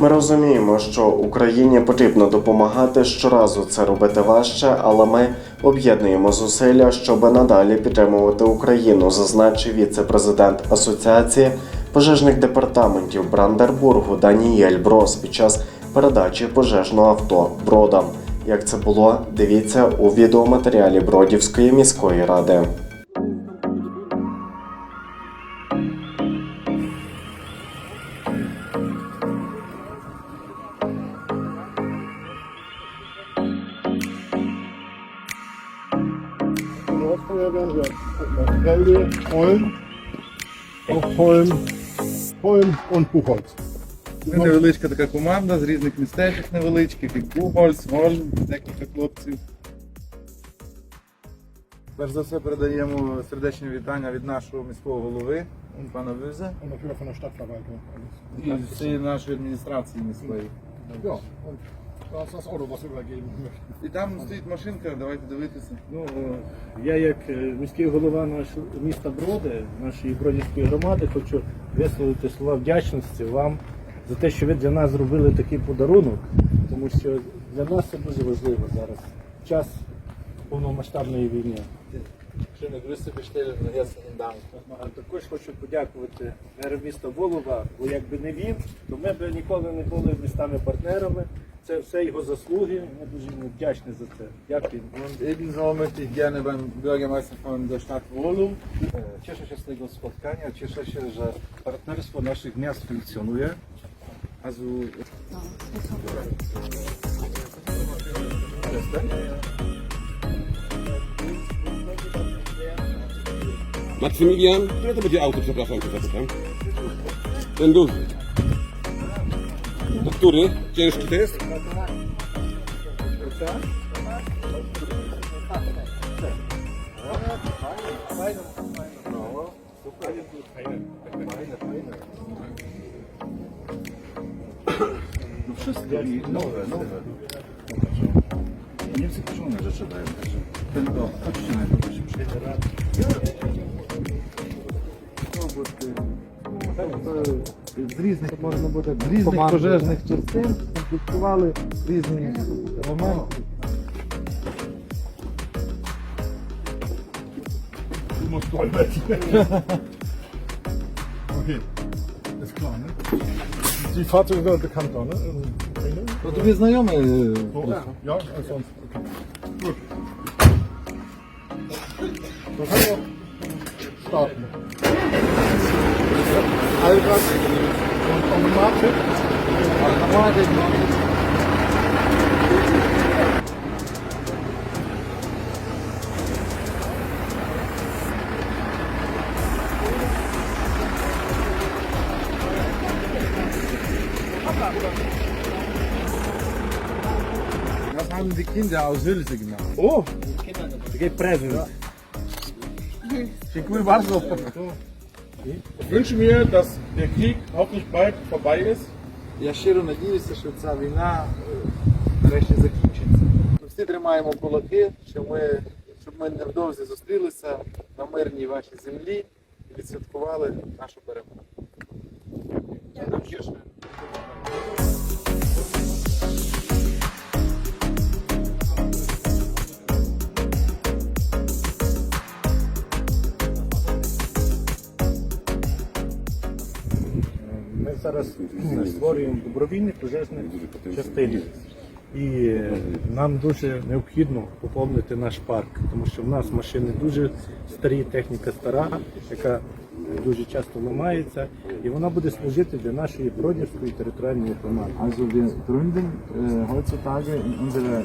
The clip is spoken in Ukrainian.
Ми розуміємо, що Україні потрібно допомагати щоразу це робити важче, але ми об'єднуємо зусилля, щоб надалі підтримувати Україну, зазначив віце-президент Асоціації пожежних департаментів Брандербургу Даніель Брос під час передачі пожежного авто Бродам. Як це було, дивіться у відеоматеріалі Бродівської міської ради. Haben Holm, auch Holm, Holm und Buchholz. Ми невеличка така команда з різних містечок невеличких, як Бугольц, Гольм, декілька хлопців. Перш за все передаємо сердечні вітання від нашого міського голови, пана Вюзе, Und natürlich von der Stadtverwaltung. і всієї нашої адміністрації міської. Ja, und І там стоїть машинка, давайте дивитися. Ну, я як е, міський голова нашого міста Броди, нашої Бродівської громади, хочу висловити слова вдячності вам за те, що ви для нас зробили такий подарунок, тому що для нас це дуже важливо зараз. Час повномасштабної війни. А також хочу подякувати меру міста Волова, бо якби не він, то ми б ніколи не були містами-партнерами. Це все його заслуги. Ми дуже йому вдячні за це. Дякую. Und ebenso möchte ich gerne beim Bürgermeister von der Stadt Wolum Cieszę się z tego spotkania, cieszę się, że partnerstwo naszych miast funkcjonuje. also Maksymilian, które to będzie auto, przepraszam cię, zapytam? Ten duży. To który? Ciężki to jest? No wszystko i nowe, nowe. Niemcy kupione rzeczy dają, ten do, chodźcie na to się przyjdzie. З різних можна буде з різних Команди. пожежних частин конфліктували різні dolmetschen. okay, ist klar, ne? Die Fahrzeuge sind bekannt, da, ne? То тобі знайомий So, ja, als sonst. Okay. Gut. Dann können wir starten. Hayır bak. Onu ne yapıyor? Allah'a dedim. haben die Kinder aus Hülse gemacht. Oh! Die Kinder. Die geht preso. Ja. Schick mir was auf. Ich wünsche mir, dass der Krieg hoffentlich bald vorbei ist. Я щиро надіюся, що ця війна е, нарешті закінчиться. Ми всі тримаємо кулаки, що ми, щоб ми невдовзі зустрілися на мирній вашій землі і відсвяткували нашу перемогу. Зараз створюємо добровільні пожежні частини. І е, нам дуже необхідно поповнити наш парк, тому що в нас машини дуже старі, техніка стара, яка дуже часто ламається, і вона буде служити для нашої бродівської територіальної громади. Also wir gründen äh, heutzutage in äh,